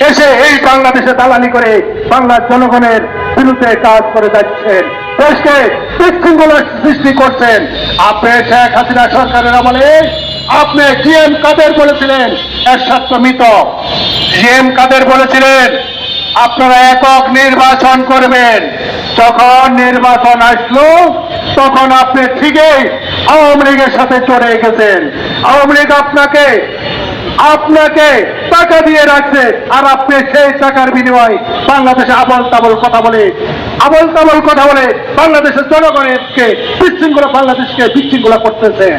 এসে এই বাংলাদেশে দালালি করে বাংলার জনগণের বিরুদ্ধে কাজ করে যাচ্ছেন। দেশকে বিশৃঙ্খলা সৃষ্টি করছেন। আপনি শেখ হাসিনা সরকারের আমলে আপনি জিএম কাদের বলেছিলেন? একসাথে মৃত। জিএম কাদের বলেছিলেন? আপনারা একক নির্বাচন করবেন। যখন নির্বাচন আসলো, তখন আপনি ঠিকই আওয়ামী লীগের সাথে চড়ে গেছেন। আওয়ামী লীগ আপনাকে আপনাকে টাকা দিয়ে রাখছে আর আপনি সেই টাকার বিনিময়ে বাংলাদেশে আবল তাবল কথা বলে আবল তাবল কথা বলে বাংলাদেশের জনগণেরকে বিশৃঙ্খলা বাংলাদেশকে বিশৃঙ্খলা করতেছেন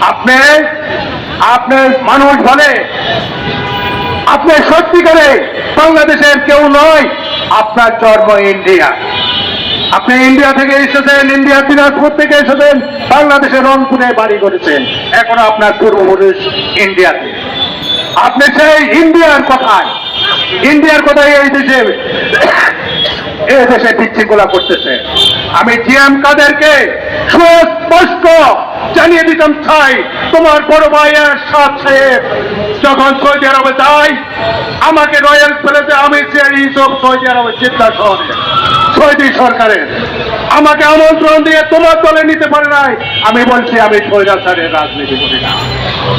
আপনি আপনি মানুষ বলে, আপনি সত্যিকারে বাংলাদেশের কেউ নয়, আপনার জন্ম ইন্ডিয়া। আপনি ইন্ডিয়া থেকে এসেছেন, ইন্ডিয়া দিনাজপুর থেকে এসেছেন, বাংলাদেশের রংপুরে বাড়ি করেছেন। এখন আপনার পূর্বপুরুষ ইন্ডিয়াতে। আপনি সেই ইন্ডিয়ার কথায় ইন্ডিয়ার কথায় এই দেশে এই দেশে বিশৃঙ্খলা করতেছে। আমি জিএম কাদেরকে সুস্পষ্ট জানিয়ে দিতাম চাই, তোমার বড় ভাইয়ের সাথ সাহেব যখন সৌদি আরবে যাই, আমাকে রয়্যাল প্যালেসে আমি চেয়ার ইউসুফ সৌদি আরবে চিন্তা শহরে, সৌদি সরকারের। আমাকে আমন্ত্রণ দিয়ে তোমার দলে নিতে পারে নাই। আমি বলছি, আমি স্বৈরাচারের রাজনীতি করি না।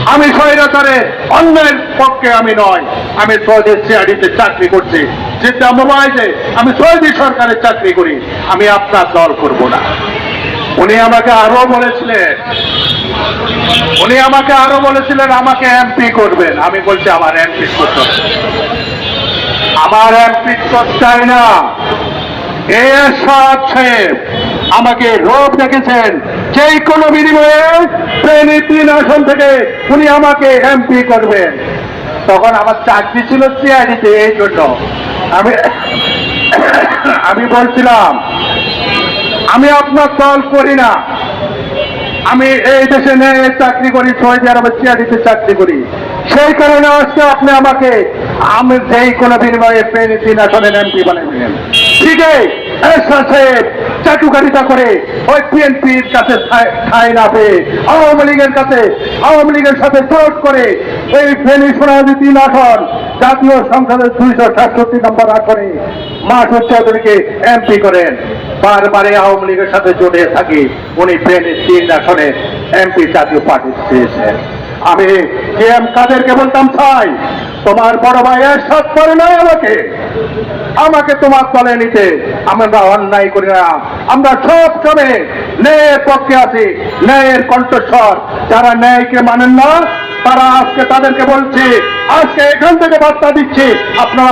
আমি স্বৈরাচারের অন্যের পক্ষে আমি নয়। আমি সৌদি সিআইডিতে চাকরি করছি। যেটা মোবাইলে আমি সৌদি সরকারের চাকরি করি। আমি আপনার দল করব না। উনি আমাকে আরও বলেছিলেন। উনি আমাকে আরও বলেছিলেন, আমাকে এমপি করবেন। আমি বলছি, আমার এমপি করতে আমার এমপি চাই না। এরশাদ সাহেব আমাকে রোগ দেখেছেন। যেই কোনো বিনিময়ে ট্রেনে তিন আসন থেকে উনি আমাকে এমপি করবেন। তখন আমার চাকরি ছিল সিআইডিতে এই জন্য। আমি আমি বলছিলাম, আমি আপনার দল করি না। আমি এই দেশে নেয় চাকরি করি, সৌদি আরবে সিআইডিতে চাকরি করি। সেই কারণে আজকে আপনি আমাকে, আমি যেই কোনো বিনিময়ে পেয়ে তিন আসনের এমপি বানিয়েছেন ঠিক চাটুকারিতা করে ওই বিএনপির কাছে ঠাঁই- না পেয়ে আওয়ামী লীগের কাছে, আওয়ামী লীগের সাথে জোট করে এই ফেনী সোনালী তিন আসন জাতীয় সংসদের দুইশো সাতষট্টি নম্বর আসনে মাসুদ চৌধুরীকে এমপি করেন। বারবারে আওয়ামী লীগের সাথে জড়িয়ে থাকি, উনি ফেনী তিন আসনে এমপি জাতীয় পার্টি চেয়েছেন আমি কে এম কাদেরকে বলতাম, ভাই, তোমার বড় ভাই এরশাদ করে নাই আমাকে। আমাকে তোমার দলে নিতে আমরা অন্যায় করি না। আমরা সব সময় ন্যায়ের পক্ষে আছি, ন্যায়ের কণ্ঠস্বর। যারা ন্যায়কে মানেন না, তারা আজকে তাদেরকে বলছি, আজকে এখান থেকে বার্তা দিচ্ছি, আপনারা